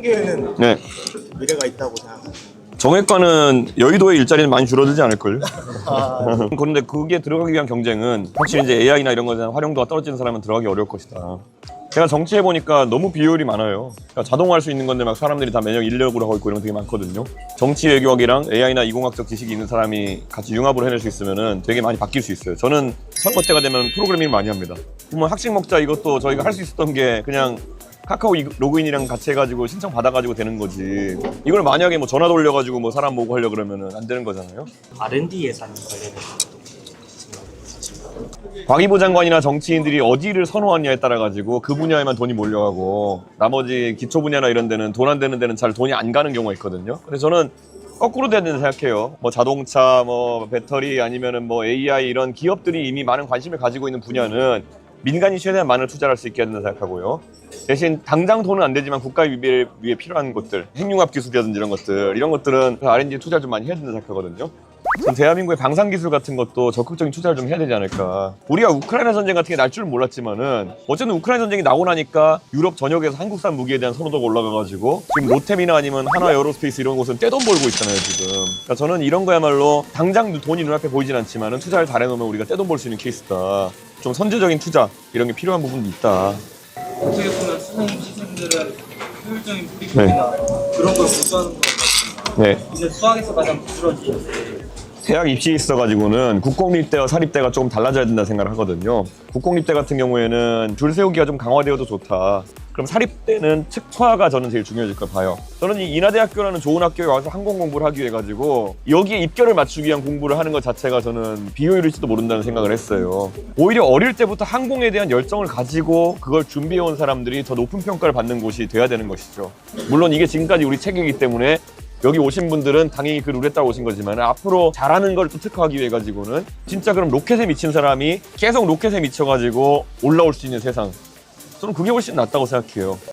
정형외과계에는 네. 미래가 있다고 생각하세요? 정외과는 여의도의 일자리는 많이 줄어들지 않을걸요? 그런데 그게 들어가기 위한 경쟁은 확실히 이제 AI나 이런 거에 대한 활용도가 떨어지는 사람은 들어가기 어려울 것이다. 제가 정치해 보니까 너무 비효율이 많아요. 그러니까 자동화할 수 있는 건데 막 사람들이 다 매년 인력으로 하고 있고 이런 거 되게 많거든요. 정치 외교학이랑 AI나 이공학적 지식이 있는 사람이 같이 융합을 해낼 수 있으면은 되게 많이 바뀔 수 있어요. 저는 선거 때가 되면 프로그래밍 많이 합니다. 그러면 학식 먹자 이것도 저희가 할 수 있었던 게 그냥 카카오 이- 로그인이랑 같이 해가지고 신청 받아가지고 되는 거지. 이걸 만약에 뭐 전화 돌려가지고 뭐 사람 모고 하려 그러면은 안 되는 거잖아요. R&D 예산 관련해서? 과기부 장관이나 정치인들이 어디를 선호하느냐에 따라 가지고 그 분야에만 돈이 몰려가고 나머지 기초 분야나 이런 데는 돈 안 되는 데는 잘 돈이 안 가는 경우가 있거든요. 그래서 저는 거꾸로 돼야 된다 생각해요. 뭐 자동차, 뭐 배터리 아니면은 뭐 AI 이런 기업들이 이미 많은 관심을 가지고 있는 분야는 민간이 최대한 많은 투자를 할 수 있게 해야 된다 생각하고요. 대신 당장 돈은 안 되지만 국가 위기를 위해 필요한 것들, 핵융합 기술이라든지 이런 것들, 이런 것들은 R&D 투자를 좀 많이 해야 된다 생각하거든요. 전 대한민국의 방산 기술 같은 것도 적극적인 투자를 좀 해야 되지 않을까. 우리가 우크라이나 전쟁 같은 게 날 줄은 몰랐지만은 어쨌든 우크라이나 전쟁이 나고 나니까 유럽 전역에서 한국산 무기에 대한 선호도가 올라가가지고 지금 로템이나 아니면 하나 에어로스페이스 이런 곳은 떼돈 벌고 있잖아요 지금. 그러니까 저는 이런 거야말로 당장 돈이 눈앞에 보이진 않지만은 투자를 잘 해놓으면 우리가 떼돈 벌 수 있는 케이스다. 좀 선제적인 투자 이런 게 필요한 부분도 있다. 어떻게 보면 선생님 시즌들은 효율적인 프리킥이나 그런 걸 구수하는 것 같습니다. 네. 근데 수학에서 가장 부스러진 대학 입시에 있어가지고는 국공립대와 사립대가 조금 달라져야 된다 생각을 하거든요. 국공립대 같은 경우에는 줄 세우기가 좀 강화되어도 좋다. 그럼 사립대는 특화가 저는 제일 중요해질 걸 봐요. 저는 이 인하대학교라는 좋은 학교에 와서 항공 공부를 하기 위해 가지고 여기에 입결을 맞추기 위한 공부를 하는 것 자체가 저는 비효율일지도 모른다는 생각을 했어요. 오히려 어릴 때부터 항공에 대한 열정을 가지고 그걸 준비해 온 사람들이 더 높은 평가를 받는 곳이 돼야 되는 것이죠. 물론 이게 지금까지 우리 책이기 때문에 여기 오신 분들은 당연히 그 룰에 따라 오신 거지만 앞으로 잘하는 걸 또 특화하기 위해 가지고는 진짜 그럼 로켓에 미친 사람이 계속 로켓에 미쳐가지고 올라올 수 있는 세상 저는 그게 훨씬 낫다고 생각해요